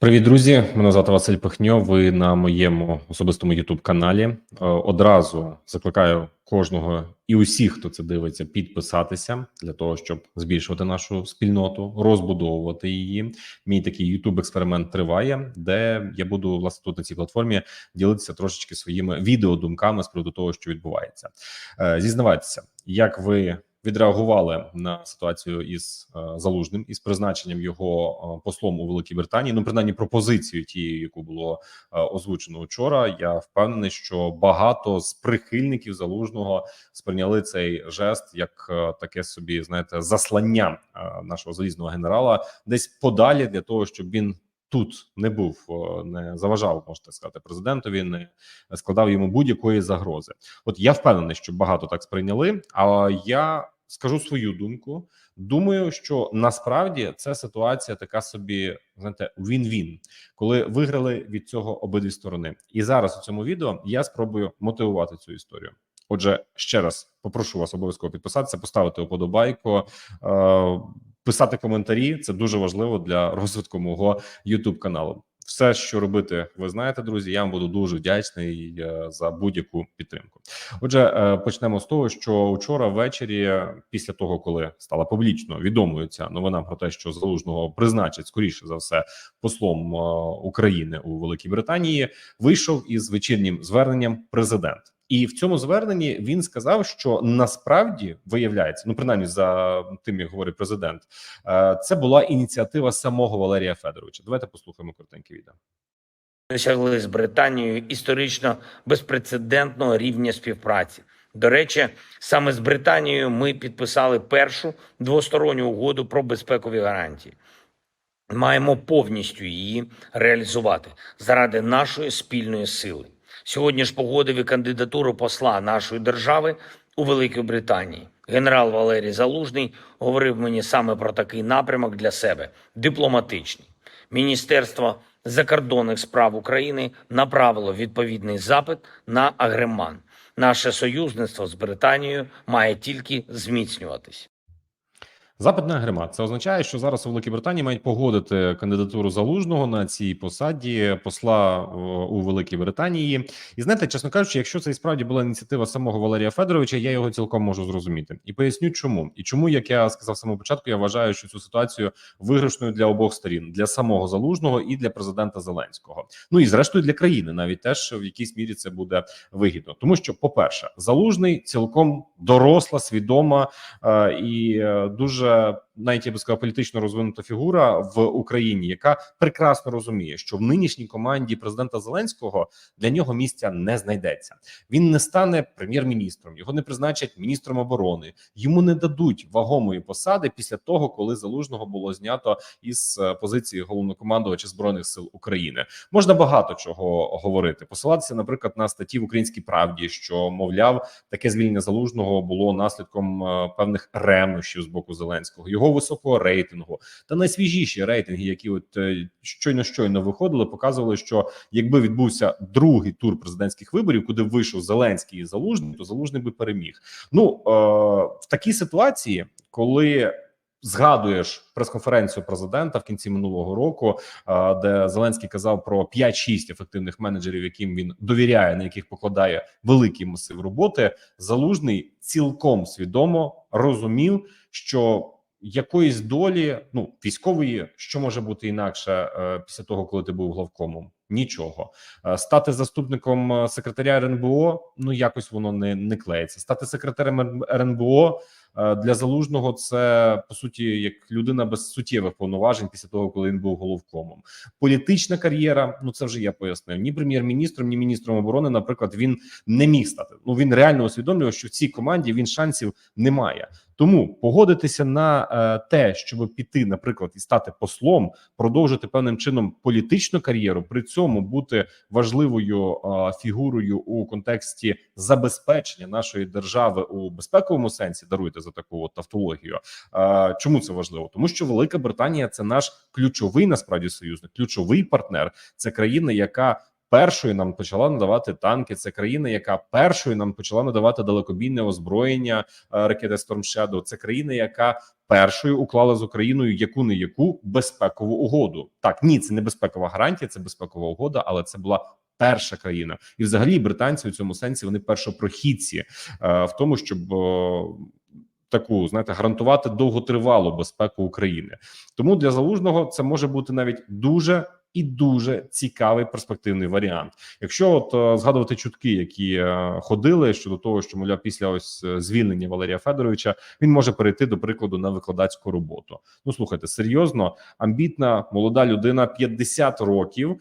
Привіт, друзі! Мене звати Василь Пихньо. Ви на моєму особистому youtube каналі. Е, Одразу закликаю кожного і усіх, хто це дивиться, підписатися для того, щоб збільшувати нашу спільноту, розбудовувати її. Мій такий youtube експеримент триває, де я буду власне тут на цій платформі ділитися трошечки своїми відеодумками з приводу того, що відбувається. Е, Зізнавайтеся, як ви відреагували на ситуацію із е, залужним із призначенням його е, послом у Великій Британії. Ну, принаймні, пропозицію тією, яку було е, озвучено вчора. Я впевнений, що багато з прихильників залужного сприйняли цей жест як таке собі, знаєте, заслання нашого залізного генерала десь подалі для того, щоб він. Тут не був, не заважав, можете сказати, президентові, не складав йому будь-якої загрози. От я впевнений, що багато так сприйняли. А я скажу свою думку. Думаю, що насправді це ситуація така собі, знаєте, він-він, коли виграли від цього обидві сторони. І зараз у цьому відео я спробую мотивувати цю історію. Отже, ще раз попрошу вас обов'язково підписатися, поставити уподобайку, е, писати коментарі. Це дуже важливо для розвитку мого youtube каналу. Все, що робити, ви знаєте, друзі. Я вам буду дуже вдячний е, за будь-яку підтримку. Отже, е, почнемо з того, що вчора ввечері, після того, коли стала публічно відомою ця новина про те, що залужного призначать скоріше за все послом е, України у Великій Британії, вийшов із вечірнім зверненням президент. І в цьому зверненні він сказав, що насправді виявляється, ну принаймні за тим, як говорить президент, е, це була ініціатива самого Валерія Федоровича. Давайте послухаємо коротеньке відео. досягли з Британією історично безпрецедентного рівня співпраці. До речі, саме з Британією ми підписали першу двосторонню угоду про безпекові гарантії. Маємо повністю її реалізувати заради нашої спільної сили. Сьогодні ж погодив і кандидатуру посла нашої держави у Великій Британії. Генерал Валерій Залужний говорив мені саме про такий напрямок для себе дипломатичний. Міністерство закордонних справ України направило відповідний запит на Агреман. Наше союзництво з Британією має тільки зміцнюватись. Запит на гримат. Це означає, що зараз у Великій Британії мають погодити кандидатуру залужного на цій посаді посла у Великій Британії. І знаєте, чесно кажучи, якщо це і справді була ініціатива самого Валерія Федоровича, я його цілком можу зрозуміти і поясню, чому і чому, як я сказав самого початку, я вважаю, що цю ситуацію виграшною для обох сторін для самого залужного і для президента Зеленського. Ну і зрештою для країни, навіть теж в якійсь мірі це буде вигідно, тому що, по перше, залужний цілком доросла, свідома е, і е, дуже навіть я би сказав, політично розвинута фігура в Україні, яка прекрасно розуміє, що в нинішній команді президента Зеленського для нього місця не знайдеться. Він не стане прем'єр-міністром, його не призначать міністром оборони. Йому не дадуть вагомої посади після того, коли залужного було знято із е, позиції головнокомандувача збройних сил України. Можна багато чого говорити. Посилатися, наприклад, на статті в Українській правді, що мовляв, таке звільнення залужного було наслідком е, певних ревнощів з боку Зеленського, його високого рейтингу та найсвіжіші рейтинги, які от е, щойно щойно виходили, показували, що якби відбувся другий тур президентських виборів, куди вийшов Зеленський і Залужний, то Залужний би переміг. Ну е, в такій ситуації, коли Згадуєш прес-конференцію президента в кінці минулого року, е, де Зеленський казав про 5-6 ефективних менеджерів, яким він довіряє, на яких покладає великий масив роботи. Залужний цілком свідомо розумів, що якоїсь долі, ну військової, що може бути інакше е, після того, коли ти був главкомом. Нічого Е, стати заступником е, секретаря РНБО. Ну якось воно не не клеїться. Стати секретарем РНБО для залужного це по суті як людина без суттєвих повноважень після того, коли він був головкомом. Політична кар'єра. Ну це вже я пояснив. Ні прем'єр-міністром, ні міністром оборони. Наприклад, він не міг стати. Ну він реально усвідомлював, що в цій команді він шансів немає. Тому погодитися на е, те, щоб піти, наприклад, і стати послом, продовжити певним чином політичну кар'єру, при цьому бути важливою е, фігурою у контексті забезпечення нашої держави у безпековому сенсі. Даруйте за таку от тавтологію. Е, чому це важливо? Тому що Велика Британія це наш ключовий насправді союзник, ключовий партнер. Це країна, яка першою нам почала надавати танки. Це країна, яка першою нам почала надавати далекобійне озброєння е, ракети Storm Shadow. Це країна, яка першою уклала з Україною яку не яку безпекову угоду. Так, ні, це не безпекова гарантія, це безпекова угода, але це була. Перша країна, і взагалі британці у цьому сенсі вони першопрохідці е, в тому, щоб е, таку знаєте гарантувати довготривалу безпеку України. Тому для залужного це може бути навіть дуже і дуже цікавий перспективний варіант. Якщо от е, згадувати чутки, які е, ходили щодо того, що мовляв, після ось е, звільнення Валерія Федоровича він може перейти до прикладу на викладацьку роботу. Ну слухайте, серйозно, амбітна молода людина, 50 років,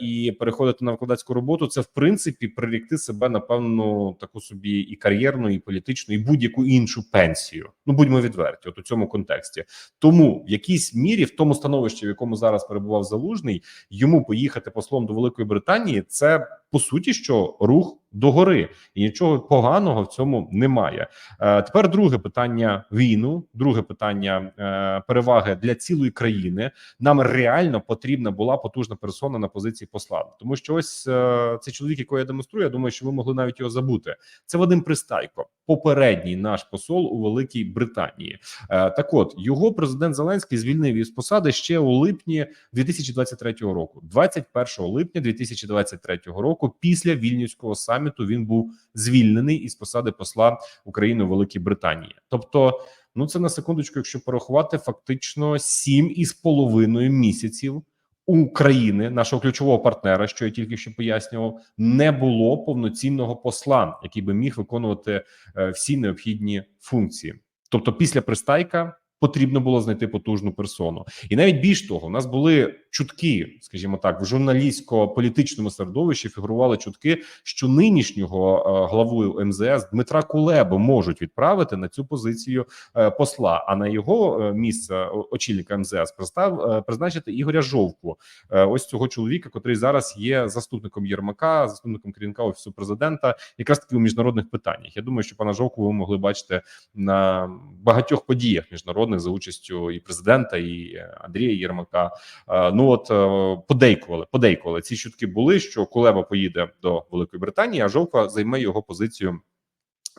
і переходити на викладацьку роботу, це в принципі прирікти себе на певну таку собі і кар'єрну, і політичну, і будь-яку іншу пенсію. Ну будьмо відверті, от у цьому контексті. Тому в якійсь мірі, в тому становищі, в якому зараз перебував залужний, йому поїхати послом до Великої Британії, це по суті, що рух догори, і нічого поганого в цьому немає. Е, тепер друге питання війну, друге питання е, переваги для цілої країни. Нам реально потрібна була потужна персона на позиції посла, тому що ось е, цей чоловік, якого я демонструю, я думаю, що ви могли навіть його забути. Це Вадим Пристайко, попередній наш посол у Великій Британії. Е, так, от його президент Зеленський звільнив із посади ще у липні 2023 року, 21 липня 2023 року. Після вільнюського саміту він був звільнений із посади посла України у Великій Британії. Тобто, ну це на секундочку, якщо порахувати, фактично сім із половиною місяців. України, нашого ключового партнера, що я тільки що пояснював, не було повноцінного посла, який би міг виконувати е, всі необхідні функції. Тобто, після пристайка потрібно було знайти потужну персону, і навіть більш того, у нас були чутки, скажімо так, в журналістсько-політичному середовищі фігурували чутки, що нинішнього е, главу МЗС Дмитра Кулебу можуть відправити на цю позицію е, посла. А на його е, місце очільника МЗС пристав призначити Ігоря Жовку, ось цього чоловіка, котрий зараз є заступником Єрмака, заступником керівника офісу президента, якраз таки у міжнародних питаннях. Я думаю, що пана Жовку ви могли бачити на багатьох подіях міжнародних за участю і президента, і е, Андрія Єрмака. Е, Ну от е, подейкували, подейкували ці чутки були, що Кулеба поїде до Великої Британії, а Жовка займе його позицію.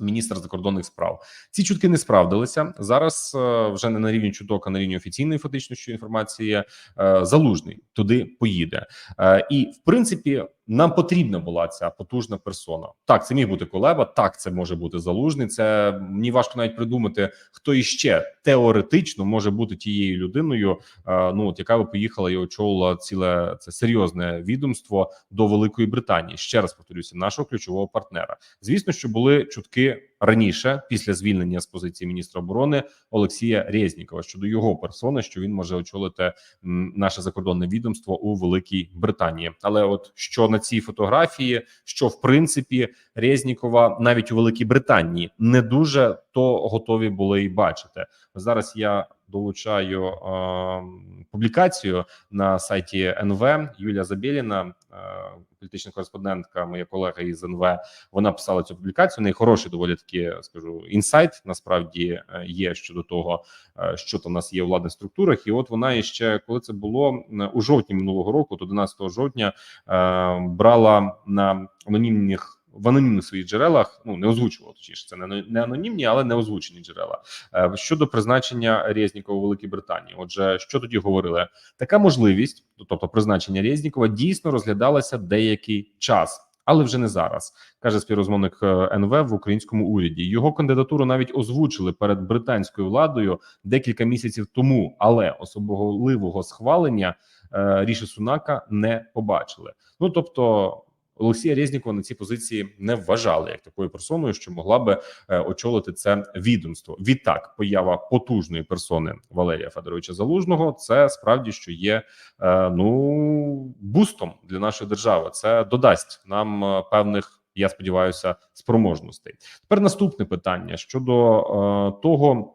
Міністр закордонних справ ці чутки не справдилися зараз. Вже не на рівні чуток, а на рівні офіційної фактично що інформації залужний туди поїде, і в принципі нам потрібна була ця потужна персона. Так, це міг бути Колеба, так це може бути залужний. Це мені важко навіть придумати, хто іще теоретично може бути тією людиною. е, Ну от яка би поїхала і очолила ціле це серйозне відомство до Великої Британії. Ще раз повторюся, нашого ключового партнера. Звісно, що були чутки раніше, після звільнення з позиції міністра оборони Олексія Резнікова щодо його персони, що він може очолити наше закордонне відомство у Великій Британії. Але от що на цій фотографії, що в принципі Резнікова навіть у Великій Британії не дуже то готові були і бачити. Зараз я долучаю публікацію на сайті НВ Юлія Забєліна, політична кореспондентка, моя колега із НВ. Вона писала цю публікацію. У неї хороший доволі таки скажу інсайт. Насправді е, є щодо того, е, що там у нас є у владних структурах. І от вона іще коли це було у жовтні минулого року, то 11 жовтня, е, брала на анонімних. В анонімних своїх джерелах ну не озвучувала точніше, це не анонімні, але не озвучені джерела Е, щодо призначення Резнікова у Великій Британії. Отже, що тоді говорили? Така можливість, тобто призначення Резнікова, дійсно розглядалася деякий час. Але вже не зараз, каже співрозмовник е, НВ в українському уряді. Його кандидатуру навіть озвучили перед британською владою декілька місяців тому, але особливого схвалення е, Ріші Сунака не побачили. Ну тобто. Олексія Резнікова на цій позиції не вважали як такою персоною, що могла би е, очолити це відомство. Відтак, поява потужної персони Валерія Федоровича Залужного це справді що є е, ну бустом для нашої держави. Це додасть нам е, певних. Я сподіваюся, спроможностей. Тепер наступне питання щодо е, того,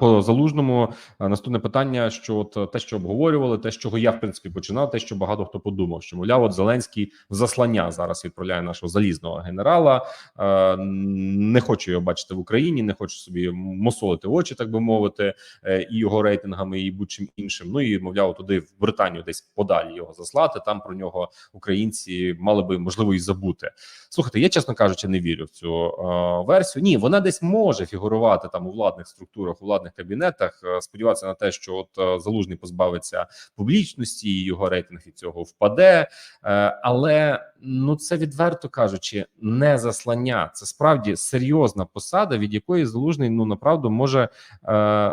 По залужному е, наступне питання: що от е, те, що обговорювали, те, з чого я в принципі починав, те, що багато хто подумав, що мовляв, от Зеленський в заслання зараз відправляє нашого залізного генерала. Е, Не хочу його бачити в Україні, не хочу собі мосолити очі, так би мовити, е, і його рейтингами, і будь-чим іншим. Ну і мовляв, туди в Британію десь подалі його заслати. Там про нього українці мали би можливо і забути. Слухайте, я чесно кажучи, не вірю в цю е, версію. Ні, вона десь може фігурувати там у владних структурах, у владних кабінетах. Е, Сподіватися на те, що от е, залужний позбавиться публічності, і його рейтинг від цього впаде. Е, але ну це відверто кажучи, не заслання. Це справді серйозна посада, від якої залужний ну направду може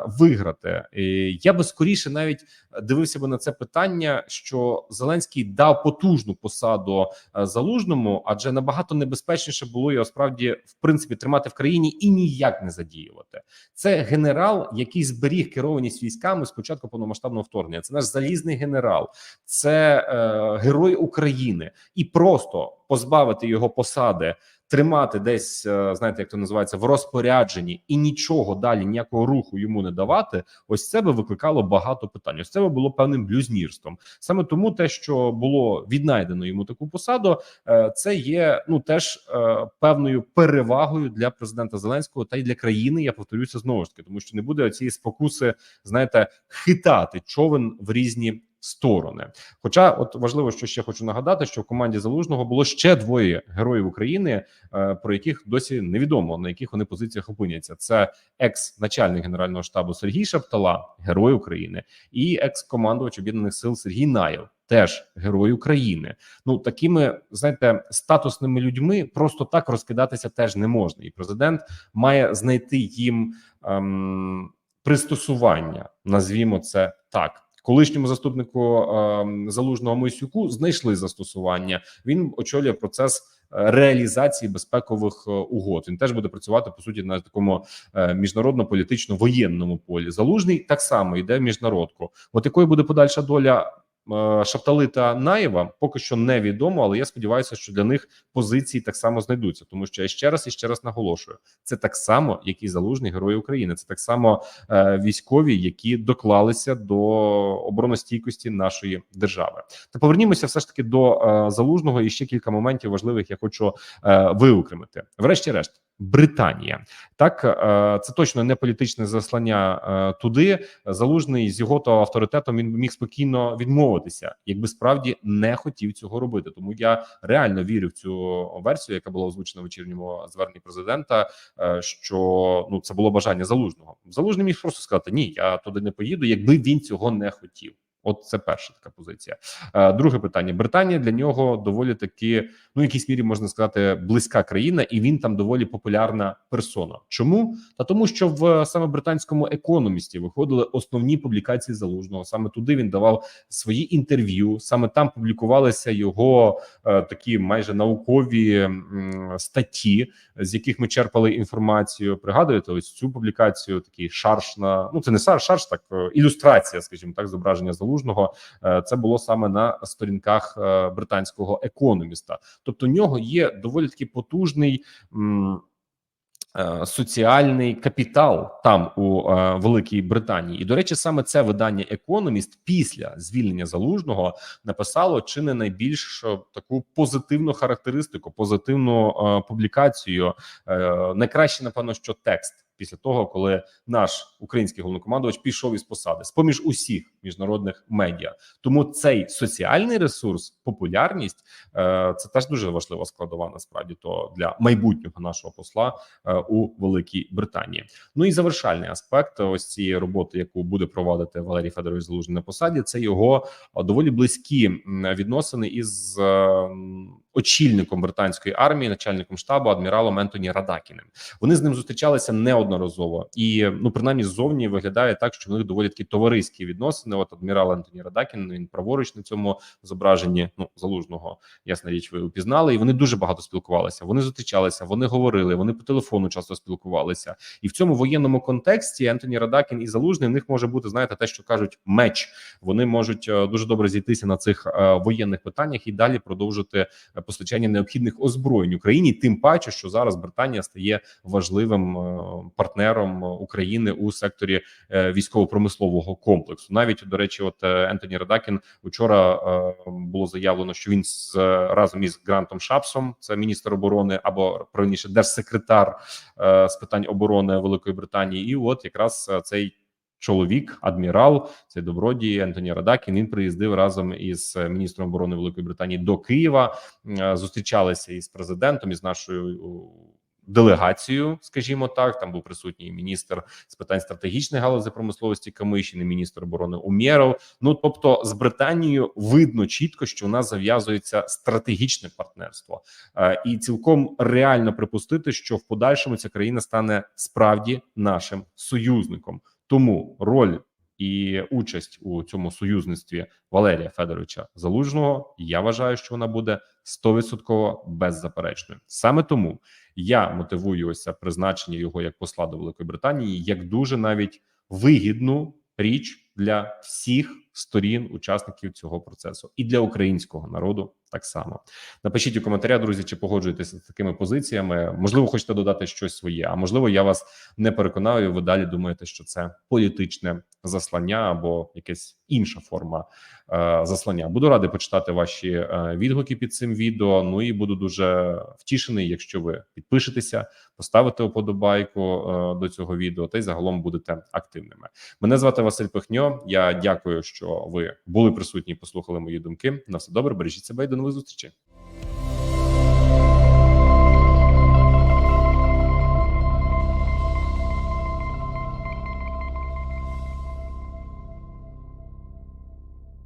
виграти. І я би скоріше навіть дивився би на це питання, що Зеленський дав потужну посаду залужному, адже набагато небезпечніше було його справді в принципі тримати в країні і ніяк не задіювати. Це генерал, який зберіг керованість військами з початку повномасштабного вторгнення. Це наш залізний генерал, це е, герой України, і просто позбавити його посади. Тримати десь, е, знаєте, як то називається, в розпорядженні і нічого далі, ніякого руху йому не давати. Ось це би викликало багато питань. Ось це би було певним блюзнірством. Саме тому те, що було віднайдено йому таку посаду, е, це є ну теж е, певною перевагою для президента Зеленського та й для країни. Я повторюся знову ж таки, тому що не буде цієї спокуси, знаєте, хитати човен в різні. Сторони, хоча, от важливо, що ще хочу нагадати, що в команді залужного було ще двоє героїв України, е, про яких досі невідомо на яких вони позиціях опиняться. Це екс-начальник генерального штабу Сергій Шаптала, герой України, і екс-командувач об'єднаних сил Сергій Наєв, теж герой України. Ну такими знаєте, статусними людьми просто так розкидатися теж не можна, і президент має знайти їм ем, пристосування. Назвімо це так. Колишньому заступнику ем, залужного Мойсюку знайшли застосування. Він очолює процес е, реалізації безпекових е, угод. Він теж буде працювати по суті на такому е, міжнародно-політично-воєнному полі. Залужний так само йде в міжнародку. От якою буде подальша доля Шаптали та Наєва, поки що невідомо, але я сподіваюся, що для них позиції так само знайдуться, тому що я ще раз і ще раз наголошую: це так само, як і залужний герої України. Це так само е, військові, які доклалися до обороностійкості нашої держави. Та повернімося все ж таки до е, залужного і ще кілька моментів важливих. Я хочу е, виокремити. Врешті-решт, Британія так е, це точно не політичне заслання е, туди. Залужний з його то авторитетом він міг спокійно відмовитися, якби справді не хотів цього робити. Тому я реально вірю в цю версію, яка була озвучена в вечірньому зверненні президента. е, Що ну це було бажання залужного. Залужний міг просто сказати: ні, я туди не поїду, якби він цього не хотів. От це перша така позиція. Е, Друге питання: Британія для нього доволі таки, ну в якійсь мірі можна сказати, близька країна, і він там доволі популярна персона. Чому? Та тому, що в саме британському економісті виходили основні публікації залужного. Саме туди він давав свої інтерв'ю. Саме там публікувалися його е, такі майже наукові м, статті, з яких ми черпали інформацію. Пригадуєте, ось цю публікацію, такий шарш на ну це не шарш, шарш, так е, ілюстрація, скажімо так, зображення залужного. Е, Це було саме на сторінках е, британського економіста. Тобто, у нього є доволі таки потужний. е, Соціальний капітал там у е, Великій Британії, і до речі, саме це видання Економіст після звільнення залужного написало чи не найбільш таку позитивну характеристику, позитивну е, публікацію. Е, найкраще, напевно, що текст після того, коли наш український головнокомандувач пішов із посади з поміж усіх міжнародних медіа. Тому цей соціальний ресурс, популярність е, це теж дуже важлива складова. Насправді то для майбутнього нашого посла е, у Великій Британії. Ну і завершальний аспект ось цієї роботи, яку буде проводити Валерій Федорович Залужний на посаді, це його е, доволі близькі відносини із очільником британської армії, начальником штабу адміралом Ентоні Радакіним. Вони з ним зустрічалися неодноразово, і ну принаймні ззовні виглядає так, що в них доволі такі товариські відносини. От адмірал Ентоні Радакін він праворуч на цьому зображенні. Ну залужного ясна річ, ви упізнали, і вони дуже багато спілкувалися. Вони зустрічалися, вони говорили, вони по телефону часто спілкувалися. І в цьому воєнному контексті Ентоні Радакін і залужний в них може бути знаєте те, що кажуть меч. Вони можуть е, дуже добре зійтися на цих е, воєнних питаннях і далі продовжити е, постачання необхідних озброєнь Україні. Тим паче, що зараз Британія стає важливим партнером України у секторі е, військово-промислового комплексу. Навіть до речі, от е, Ентоні Радакін вчора е, було заявлено, що він з разом із Грантом Шапсом, це міністр оборони, або правильніше держсекретар з питань оборони Великої Британії, і от якраз цей. Чоловік, адмірал, цей добродій Ентоні Радакін. Він приїздив разом із міністром оборони Великої Британії до Києва. Зустрічалися із президентом, із нашою о, делегацією, скажімо так. Там був присутній міністр з питань стратегічної галузі промисловості Камишин, і міністр оборони Умєров. Ну тобто, з Британією видно чітко, що у нас зав'язується стратегічне партнерство, Е, і цілком реально припустити, що в подальшому ця країна стане справді нашим союзником. Тому роль і участь у цьому союзництві Валерія Федоровича Залужного я вважаю, що вона буде 100% беззаперечною. Саме тому я мотивую ось це призначення його як посла до Великої Британії як дуже навіть вигідну річ для всіх сторін учасників цього процесу, і для українського народу так само. Напишіть у коментарях, друзі, чи погоджуєтеся з такими позиціями. Можливо, хочете додати щось своє, а можливо, я вас не переконаю. Ви далі думаєте, що це політичне заслання або якась інша форма е, заслання. Буду радий почитати ваші е, відгуки під цим відео. Ну і буду дуже втішений, якщо ви підпишетеся, поставите вподобайку е, до цього відео, та й загалом будете активними. Мене звати Василь Пихньо. Я дякую, що ви були присутні, послухали мої думки. На все добре, бережіть себе і до нових зустрічей.